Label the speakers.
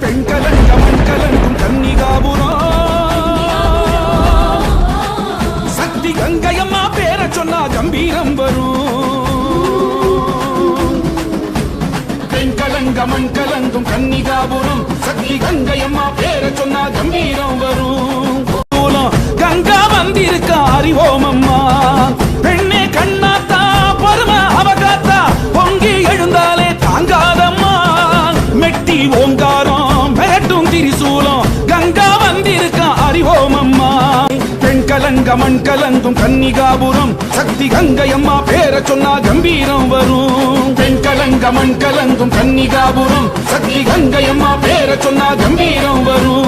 Speaker 1: பெண் கலங்க மண் கலங்கும் கன்னிகாபுரம் சக்தி கங்கையம்மா பேர சொன்னா கம்பீரம் வரும். பெண் கலங்க மண் கலங்கும் கன்னிகாபுரம் சக்தி கங்கையம்மா பேர சொன்னா கம்பீரம் வரும். கங்கா வந்திருக்க அறிவோம் அம்மா பெண்ணே கண்ணாத்தா பரும அவகாத்தா பொங்கி எழுந்தாலே தாங்காதம்மா. மெட்டி ஓங்காரம் பெண் கலங்க மண் கலங்கும் கன்னிகாபுரம் சக்தி கங்கையம்மா பேர சொன்னா கம்பீரம் வரும் பெண் கலங்க மண் கலங்கும் கன்னிகாபுரம் சக்தி கங்கையம்மா பேர சொன்னா கம்பீரம் வரும்